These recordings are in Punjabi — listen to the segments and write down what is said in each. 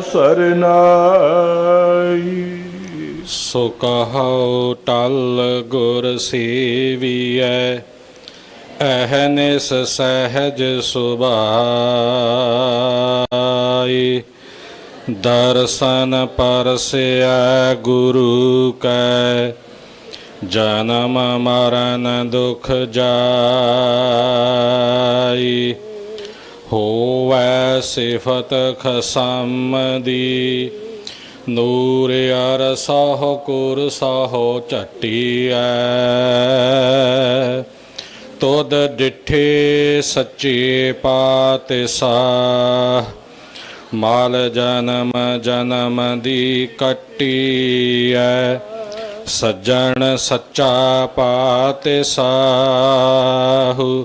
ਸਰਨਾਈ। ਸੋ ਕਹਉ ਟਲ ਗੁਰ ਸੇਵੀਐ ਅਹਨਿਸ ਸਹਿਜ ਸੁਭਾਈ। ਦਰਸ਼ਨ ਪਰਸਿਆ ਗੁਰੂ ਕੈ, ਜਨਮ ਮਰਨ ਦੁਖ ਜਾਈ। ਹੋਵੈ ਸਿਫਤ ਖਸਮ ਦੀ ਨੂਰ ਅਰ ਸਹੁ ਕੁਰ ਸਹੁ ਝਟੀਐ। ਤੁਧ ਡਿਠੇ ਸੱਚੇ ਪਾਤਸ਼ਾਹ, ਮਾਲ ਜਨਮ ਜਨਮ ਦੀ ਕੱਟੀਐ। ਸੱਜਣ ਸੱਚਾ ਪਾਤਸ਼ਾਹੂ।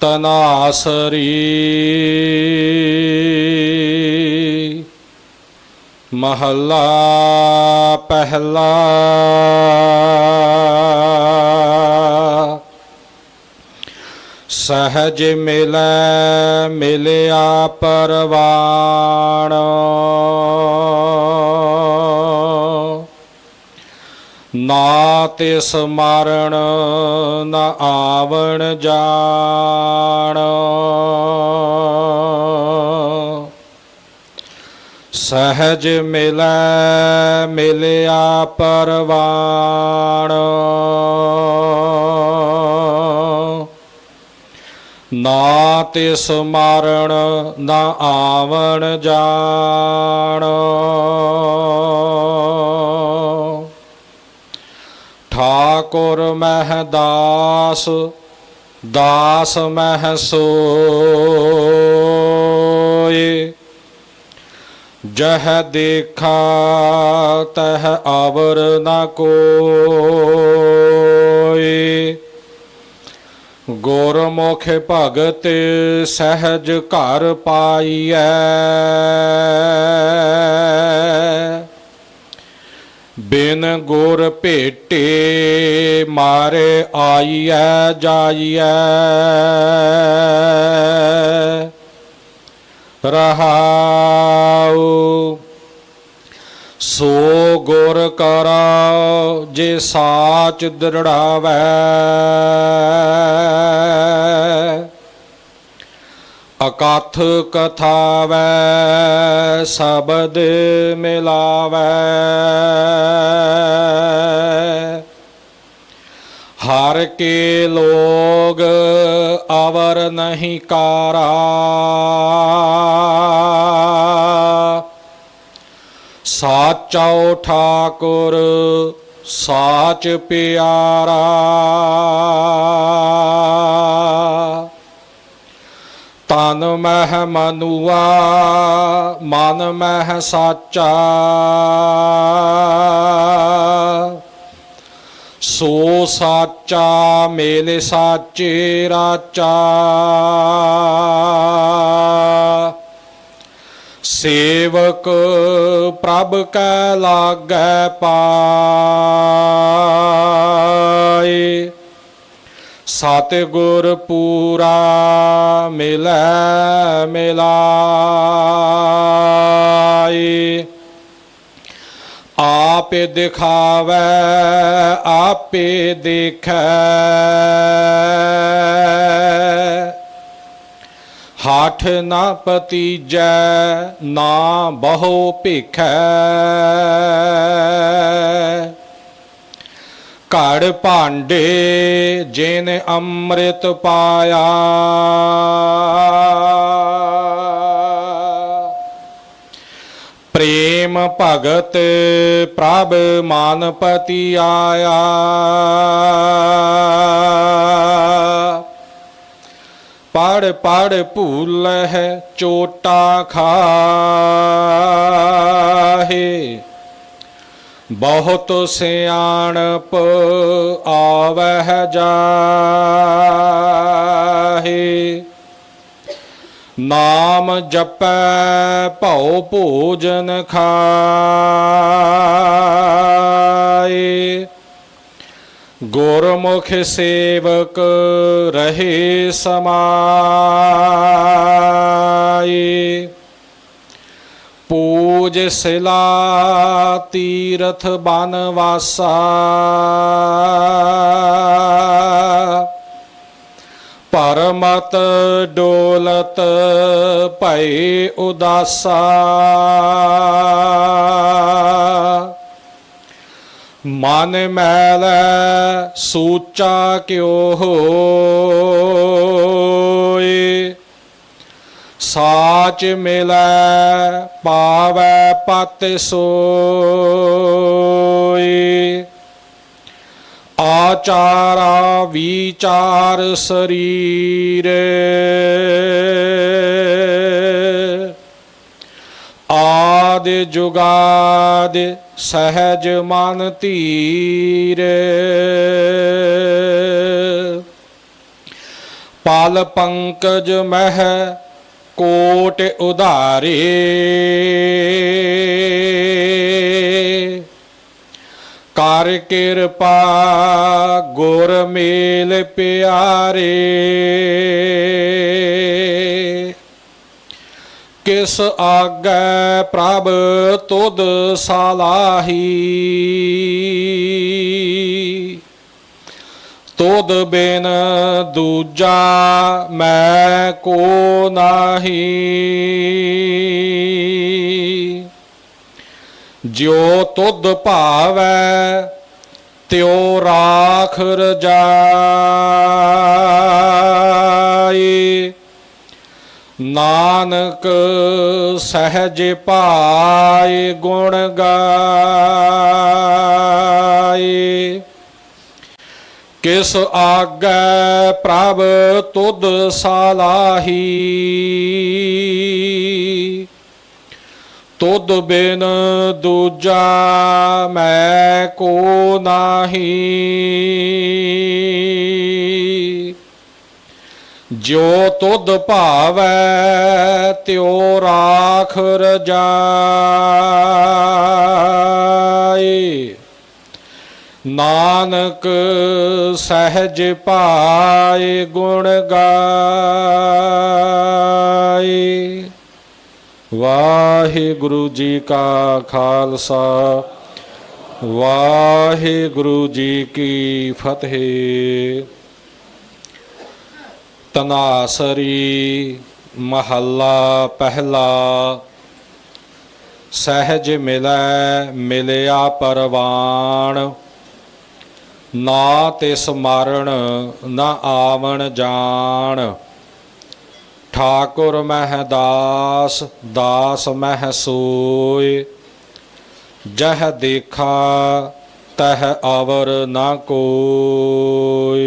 ਤਨਾਸਰੀ। ਮਹੱਲਾ ਪਹਿਲਾ। ਸਹਜ ਮਿਲੈ ਮਿਲਿਆ ਪਰਵਾਣ। ਨਾ ਤਿਸ ਮਰਨ ਨ ਆਵਣ ਜਾਣ। ਸਹਜ ਮਿਲੈ, ਮਿਲਿਆ ਪਰਵਾਣ। ਨਾ ਤਿਸ ਮਾਰਣ, ਨਾ ਆਵਣ ਜਾਣ। ਠਾਕੁਰ ਮਹਿ ਦਾਸ ਦਾਸ ਮਹਿ ਸੋਏ। ਜਹ ਦੇਖਾ ਤਹ ਆਵਰ ਨ ਕੋਏ। ਗੁਰਮੁਖ ਭਗਤ ਸਹਿਜ ਘਰ ਪਾਈਐ। ਬਿਨ ਗੁਰ ਭੇਟੇ ਮਾਰੇ ਆਈਐ ਜਾਈਐ। ਰਹਾਉ ਸੋ ਗੁਰ ਕਰਾ ਜੇ ਸਾਚ ਦ੍ਰਿੜਾਵੈ। ਅਕਥ ਕਥਾਵੈ ਸ਼ਬਦ ਮਿਲਾਵੈ ਹਰ ਕੇ ਲੋਗ ਅਵਰ ਨਹੀਂ ਕਾਰਾ ਸਾਚਾਓ ਠਾਕੁਰ ਸਾਚ ਪਿਆਰਾ ਤਨ ਮਹਿ ਮਨੁਆ, ਮਨ ਮਹਿ ਸਾਚਾ। ਸੋ ਸਾਚਾ ਮੇਲੇ ਸਾਚੇ ਰਾਚਾ। ਸੇਵਕ ਪ੍ਰਭ ਕੈ ਲਾਗੈ ਪਾ। ਸਤਿਗੁਰ ਪੂਰਾ ਮਿਲੈ ਮਿਲਾਈ। ਆਪੇ ਦਿਖਾਵੈ ਆਪੇ ਦੇਖੈ। ਹਾਠ ਨਾ ਪਤੀਜੈ ਨਾ ਬਹੁ ਭੇਖੈ। ਘੜ ਭਾਂਡੇ ਜਿਨ ਅੰਮ੍ਰਿਤ ਪਾਇਆ। ਪ੍ਰੇਮ ਭਗਤ ਪ੍ਰਭ ਮਾਨਪਤੀ ਆਇਆ। ਪੜ ਪੜ ਭੂਲ ਹੈ ਚੋਟਾ ਖਾਹੇ। ਬਹੁਤ ਸਿਆਣਪ ਆਵਹਿ ਜਾਹੇ। ਨਾਮ ਜਪੈ ਭਉ ਭੋਜਨ ਖਾਏ। ਗੁਰਮੁਖ ਸੇਵਕ ਰਹੇ ਸਮਾਏ। ਪੂਜ ਸਿਲਾ ਤੀਰਥ ਬਨਵਾਸਾ। ਪਰਮਤ ਡੋਲਤ ਭਈ ਉਦਾਸਾ। ਮਨ ਮੈਲ ਸੂਚਾ ਕਿਉ ਹੋ। ਸਾਚ ਮਿਲੈ, ਪਾਵੈ ਪਤ ਸੋਈ। ਆਚਾਰਾ ਵਿਚਾਰ ਸਰੀਰ। ਆਦ ਜੁਗਾਦ ਸਹਿਜ ਮਨ ਧੀਰ। ਪਲ ਪੰਕਜ ਮਹਿ ਕੋਟ ਉਧਾਰੇ। ਕਰ ਕਿਰਪਾ ਗੁਰ ਮੇਲ ਪਿਆਰੇ। ਕਿਸ ਆਗੈ ਪ੍ਰਭ ਤੁਧ ਸਾਲਾਹੀ। ਤੁਧ ਬੇਨ ਦੂਜਾ ਮੈਂ ਕੋ ਨਾਹੀ। ਜਿਉ ਤੁਧ ਭਾਵੈ, ਤਿਉ ਰਾਖ ਰਜਾਈ। ਨਾਨਕ ਸਹਿਜ ਪਾਏ ਗੁਣ ਗਾਏ ਕਿਸ ਆਗੈ ਪ੍ਰਭ ਤੁਧ ਸਾਲਾਹੀ? ਤੁਧ ਬਿਨ ਦੂਜਾ ਮੈਂ ਕੋ ਨਾਹੀ। ਜੋ ਤੁਧ ਭਾਵੈ, ਤਿਉ ਰਾਖ ਰਜਾਈ ਨਾਨਕ ਸਹਿਜ ਭਾਏ ਗੁਣ ਗਾਏ। ਵਾਹਿਗੁਰੂ ਜੀ ਕਾ ਖਾਲਸਾ, ਵਾਹਿਗੁਰੂ ਜੀ ਕੀ ਫਤਿਹ। ਤਨਾਸਰੀ ਮਹੱਲਾ ਪਹਿਲਾ, ਸਹਿਜ ਮਿਲੈ ਮਿਲਿਆ ਪਰਵਾਣ ਨਾ ਤੇ ਮਾਰਣ ਨਾ ਆਵਣ ਜਾਣ। ਠਾਕੁਰ ਮਹਿ ਦਾਸ ਦਾਸ ਮਹਿ ਸੋਏ। ਜਹ ਦੇਖਾ, ਤਹ ਆਵਰ ਨਾ ਕੋਈ